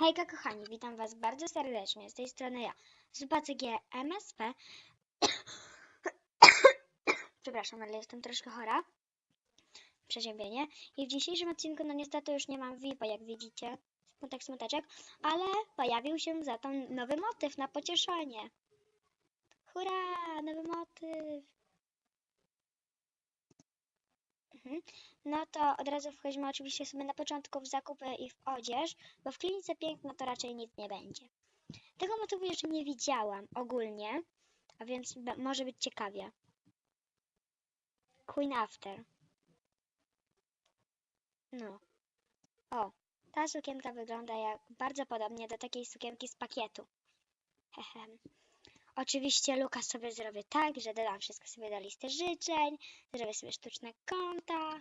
Hejka kochani, witam was bardzo serdecznie. Z tej strony ja, ZupaCG MSP. Przepraszam, ale jestem troszkę chora. Przeziębienie. I w dzisiejszym odcinku, no niestety już nie mam VIP-a, jak widzicie. Smutek, smuteczek. Ale pojawił się za to nowy motyw na pocieszenie. Hurra, nowy motyw. Mhm. No to od razu wchodzimy oczywiście sobie na początku w zakupy i w odzież, bo w klinice piękna to raczej nic nie będzie. Tego motywu jeszcze nie widziałam ogólnie, a więc może być ciekawie. Queen After. No. O, ta sukienka wygląda jak bardzo podobnie do takiej sukienki z pakietu. Hehe. Oczywiście Luka sobie zrobię tak, że dodam wszystko sobie do listy życzeń, zrobię sobie sztuczne konta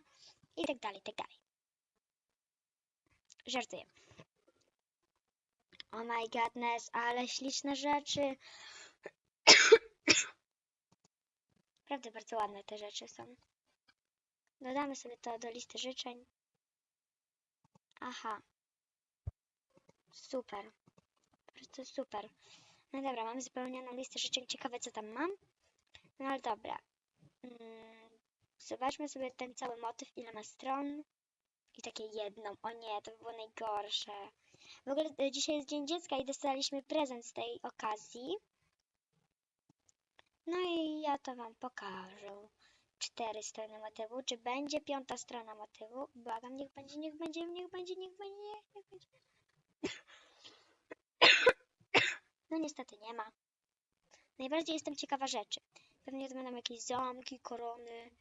i tak dalej, i tak dalej. Żartuję. Oh my godness, ale śliczne rzeczy. Naprawdę bardzo ładne te rzeczy są. Dodamy sobie to do listy życzeń. Aha. Super. Po prostu super. No dobra, mamy zapełnioną listę życzeń. Ciekawe, co tam mam. No ale dobra. Mm, Zobaczmy sobie ten cały motyw, ile ma stron. I takie jedną. O nie, to by było najgorsze. W ogóle e, dzisiaj jest Dzień Dziecka i dostaliśmy prezent z tej okazji. No i ja to Wam pokażę. Cztery strony motywu. Czy będzie piąta strona motywu? Błagam, niech będzie, niech będzie, niech będzie, niech będzie, niech będzie. No niestety nie ma. Najbardziej jestem ciekawa rzeczy. Pewnie to będą jakieś zamki, korony,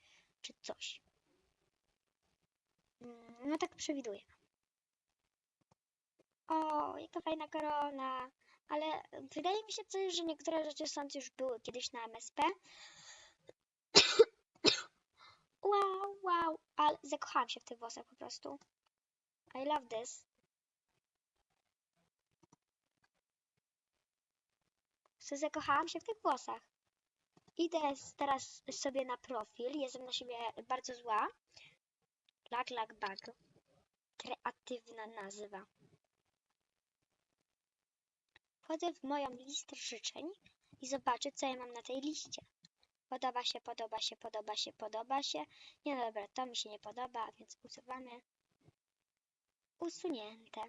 czy coś. Mm, No tak przewiduję. O, jaka fajna korona. Ale wydaje mi się coś, że niektóre rzeczy stąd już były kiedyś na MSP. Wow, wow, ale zakochałam się w tych włosach po prostu. I love this. So, zakochałam się w tych włosach. Idę teraz sobie na profil. Jestem na siebie bardzo zła. Lag, lag, bag. Kreatywna nazwa. Wchodzę w moją listę życzeń i zobaczę, co ja mam na tej liście. Podoba się, podoba się, podoba się, podoba się. Nie, no dobra, to mi się nie podoba, więc usuwamy. Usunięte.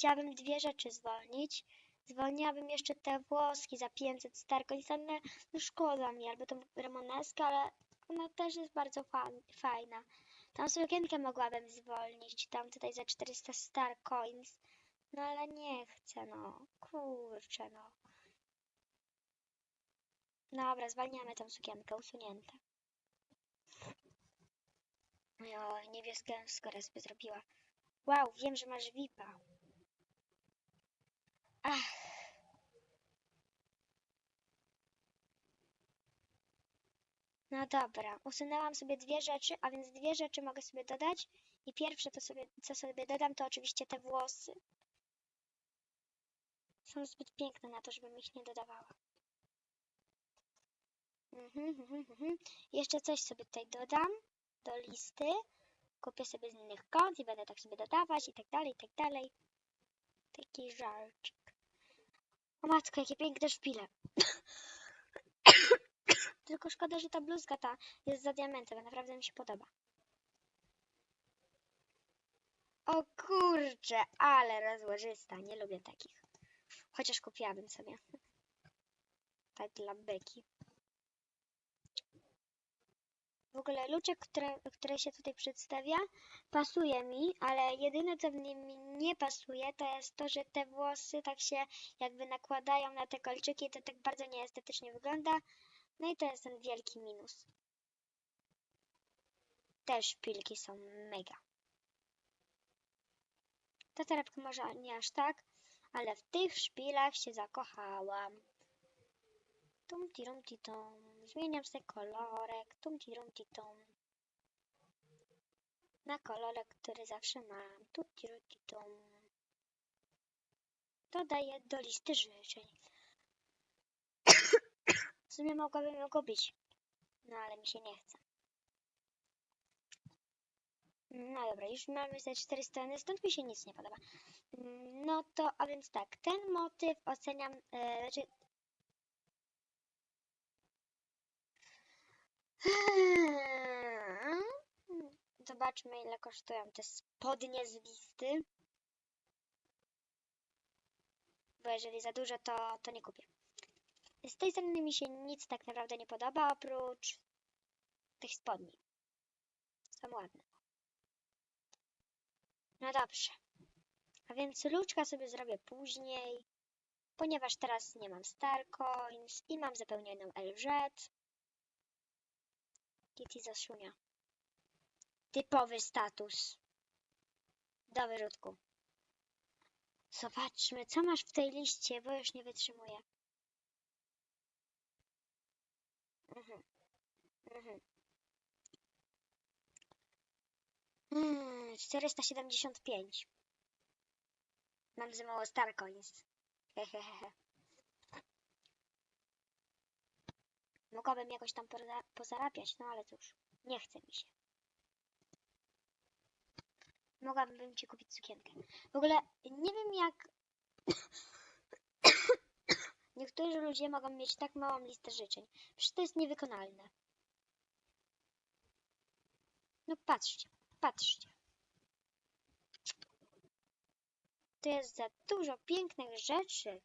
Chciałabym dwie rzeczy zwolnić. Zwolniłabym jeszcze te włoski za 500 starko. Same, no szkoda mi, albo tą ramoneskę, ale ona też jest bardzo fa- fajna. Tą sukienkę mogłabym zwolnić, tam tutaj za 400 star coins. No ale nie chcę, no. Kurczę, no. Dobra, zwalniamy tą sukienkę, usunięte. Jo, niebieską skórę sobie zrobiła. Wow, wiem, że masz VIPa. Ach. No dobra, usunęłam sobie dwie rzeczy, a więc dwie rzeczy mogę sobie dodać. I pierwsze, to sobie, co sobie dodam, to oczywiście te włosy. Są zbyt piękne na to, żebym ich nie dodawała. Mhm, mhm, mhm. Jeszcze coś sobie tutaj dodam do listy. Kupię sobie z innych kont i będę tak sobie dodawać i tak dalej, i tak dalej. Taki żarcik. O matko, jakie piękne szpile. Tylko szkoda, że ta bluzka ta jest za diamentem, naprawdę mi się podoba. O kurcze, ale rozłożysta, nie lubię takich. Chociaż kupiłabym sobie. Tak dla beki. W ogóle luczek, które, które się tutaj przedstawia, pasuje mi, ale jedyne co w nim nie pasuje, to jest to, że te włosy tak się jakby nakładają na te kolczyki to tak bardzo nieestetycznie wygląda. No i to jest ten wielki minus. Te szpilki są mega. Ta torebka może nie aż tak, ale w tych szpilach się zakochałam. Tum tirum titum. Zmieniam sobie kolorek. Tum tirum titum. Na kolorek, który zawsze mam. Tum tirum titum. Dodaję do listy życzeń. W sumie mogłabym ją kupić. No ale mi się nie chce. No dobra, już mamy te cztery strony, stąd mi się nic nie podoba. Mm, No to, a więc tak, ten motyw oceniam, e, znaczy... Zobaczmy, ile kosztują te spodnie z listy. Bo jeżeli za dużo, to, to nie kupię. Z tej strony mi się nic tak naprawdę nie podoba, oprócz tych spodni. Są ładne. No dobrze. A więc luczka sobie zrobię później, ponieważ teraz nie mam Starcoins i mam zapełnioną LZ. Kitty zaszunia. Typowy status. Do wyrzutku. Zobaczmy, co masz w tej liście, bo już nie wytrzymuję. Mhm. Mhm. Hmm, 475. Mam za mało Starcoins. Hehehe. Mogłabym jakoś tam poza- pozarabiać, no ale cóż, nie chce mi się. Mogłabym ci kupić sukienkę. W ogóle nie wiem jak niektórzy ludzie mogą mieć tak małą listę życzeń. Przecież to jest niewykonalne. No patrzcie, patrzcie. To jest za dużo pięknych rzeczy.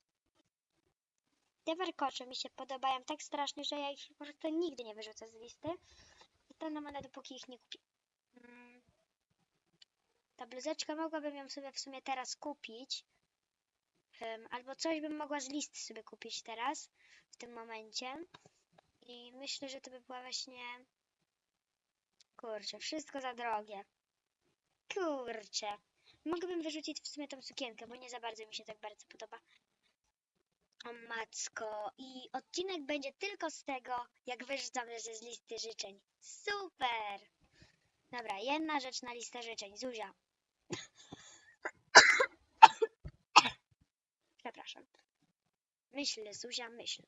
Te warkocze mi się podobają tak strasznie, że ja ich po prostu nigdy nie wyrzucę z listy. Zostanę one dopóki ich nie kupię. Mm. Ta bluzeczka mogłabym ją sobie w sumie teraz kupić. Albo coś bym mogła z listy sobie kupić teraz, w tym momencie. I myślę, że to by była właśnie... Kurczę, wszystko za drogie. Kurczę. Mogłabym wyrzucić w sumie tą sukienkę, bo nie za bardzo mi się tak bardzo podoba. O macko. I odcinek będzie tylko z tego, jak wyrzucam rzeczy z listy życzeń. Super! Dobra, jedna rzecz na listę życzeń. Zuzia. Przepraszam. Myśl, Zuzia, myśl.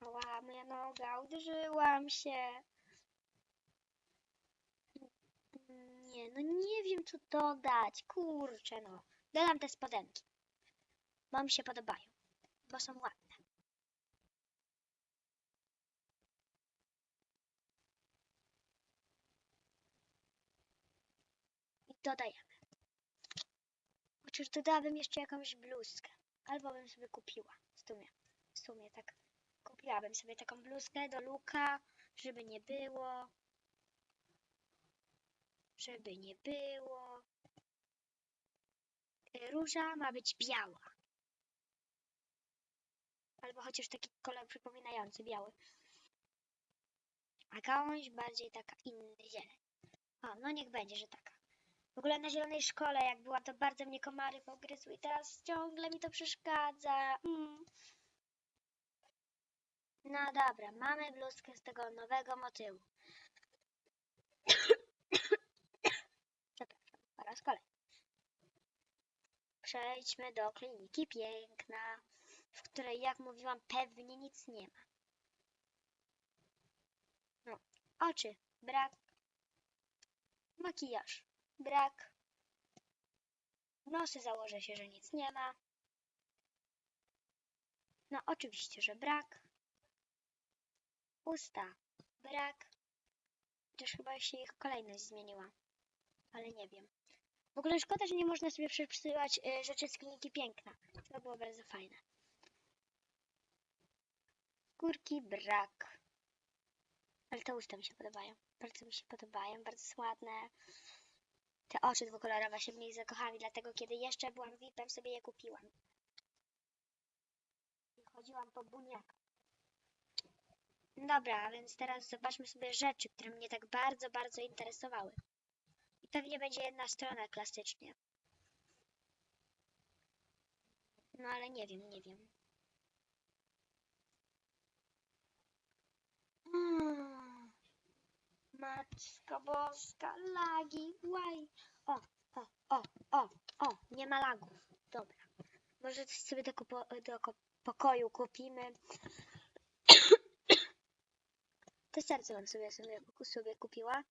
Ła, moja noga, uderzyłam się. Nie, no nie wiem co dodać. Kurczę, no. Dodam te spodenki. Bo mi się podobają. Bo są ładne. I dodajemy. Chociaż dodałabym jeszcze jakąś bluzkę. Albo bym sobie kupiła. W sumie. W sumie tak. Kupiłabym sobie taką bluzkę do luka, żeby nie było. Żeby nie było. Y, Róża ma być biała. Albo chociaż taki kolor przypominający biały. A gałąź bardziej taka inny zieleń. O, no niech będzie, że taka. W ogóle na zielonej szkole, jak była, to bardzo mnie komary pogryzły i teraz ciągle mi to przeszkadza. Mm. No dobra, mamy bluzkę z tego nowego motywu. Przepraszam, po raz kolejny. Przejdźmy do kliniki piękna, w której, jak mówiłam, pewnie nic nie ma. No, oczy, brak. Makijaż, brak. Nosy założę się, że nic nie ma. No, oczywiście, że brak. Usta, brak. Chociaż chyba się ich kolejność zmieniła. Ale nie wiem. W ogóle szkoda, że nie można sobie przepisywać y, rzeczy z kliniki piękna. To było bardzo fajne. Skórki brak. Ale te usta mi się podobają. Bardzo mi się podobają, bardzo ładne. Te oczy dwukolorowe się w nich zakochałam dlatego kiedy jeszcze byłam VIP-em sobie je kupiłam. I chodziłam po buniakach. Dobra, więc teraz zobaczmy sobie rzeczy, które mnie tak bardzo, bardzo interesowały. I pewnie będzie jedna strona klasycznie. No ale nie wiem, nie wiem. Mm. Matko boska, lagi, łaj. O, o, o, o, o, nie ma lagów. Dobra. Może coś sobie do, kupo- do ko- pokoju kupimy. To serce bym sobie, sobie, sobie kupiła.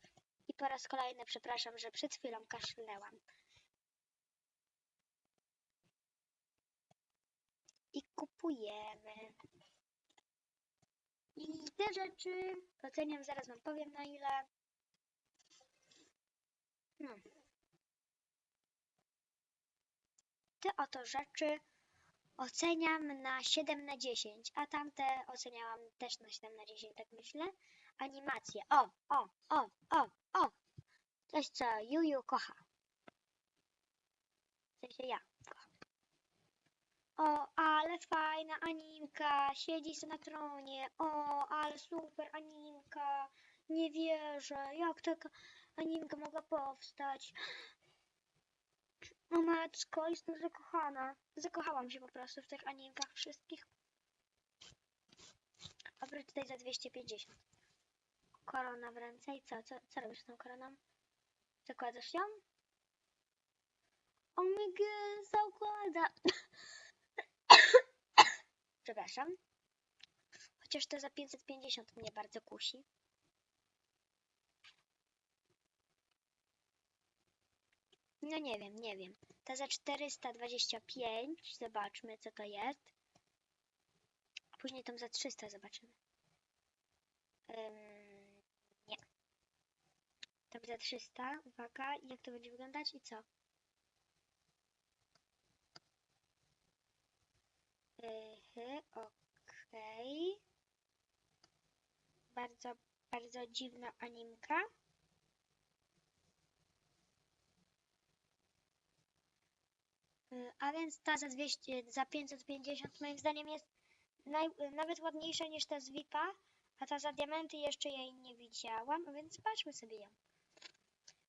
I po raz kolejny przepraszam, że przed chwilą kaszlnęłam. I kupujemy. I te rzeczy oceniam, zaraz wam powiem na ile. No. Te oto rzeczy oceniam na 7 na 10, a tamte oceniałam też na 7 na 10, tak myślę. Animacje. O, o, o, o, o. Coś, co Juju kocha. W sensie ja kocham. O, ale fajna animka. Siedzi sobie na tronie. O, ale super animka. Nie wierzę. Jak taka animka mogła powstać? O matko, jestem zakochana. Zakochałam się po prostu w tych animkach wszystkich. Oprócz tutaj za 250. Korona w ręce i co? Co, co robisz z tą koroną? Zakładasz ją? O my god, zakłada. Przepraszam. Chociaż to za 550 mnie bardzo kusi. No nie wiem, nie wiem. Ta za 425, zobaczmy co to jest. Później tą za 300 zobaczymy. Ym, nie. Tam za 300, uwaga, jak to będzie wyglądać i co? Yy, okej. Bardzo, bardzo dziwna animka. Y, A więc ta za 200, za 550 moim zdaniem jest naj, nawet ładniejsza niż ta z VIP-a, a ta za diamenty jeszcze jej nie widziałam, więc zobaczmy sobie ją.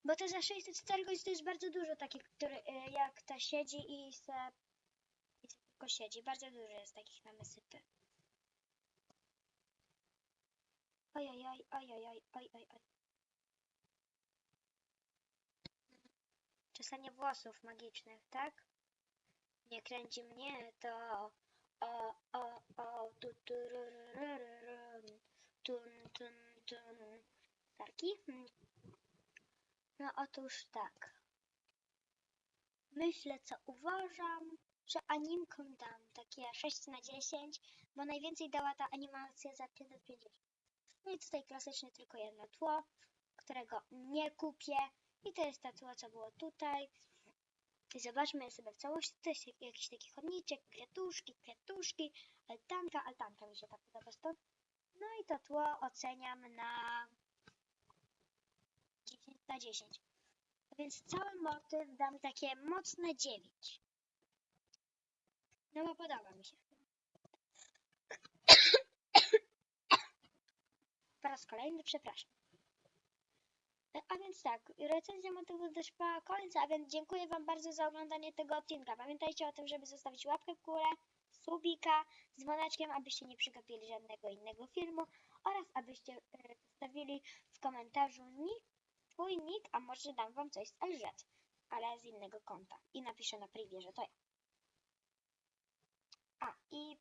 Bo to za 604 godzin to jest bardzo dużo takich, które, jak ta siedzi i se, i se tylko siedzi. Bardzo dużo jest takich na mesypy. Oj, oj, oj, oj, oj, oj, oj. Czesanie włosów magicznych, tak? Nie kręci mnie to. O, o, o, tu, tu, ru, ru, ru, ru, tun, tun, tun. Tarki? No otóż tak. Myślę, co uważam, że animkom dam takie 6 na 10, bo najwięcej dała ta animacja za 550. No i tutaj klasycznie tylko jedno tło, którego nie kupię. I to jest to tło, co było tutaj. I zobaczmy sobie w całości. To jest jak- jakiś taki chodniczek, kwiatuszki, kwiatuszki, altanka, altanka mi się tak podoba stąd. No i to tło oceniam na 10 na 10. A więc cały motyw dam takie mocne 9. No bo podoba mi się. Po raz kolejny przepraszam. E, A więc tak, recenzja motywu doszła końca, a więc dziękuję Wam bardzo za oglądanie tego odcinka. Pamiętajcie o tym, żeby zostawić łapkę w górę, subika dzwoneczkiem, abyście nie przegapili żadnego innego filmu oraz abyście e, zostawili w komentarzu nick, swój nick, a może dam Wam coś z LZ, ale z innego konta i napiszę na privie, że to ja. A i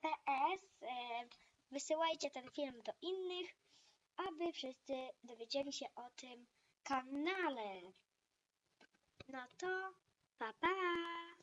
PS, e, wysyłajcie ten film do innych, aby wszyscy dowiedzieli się o tym kanale. No to pa pa!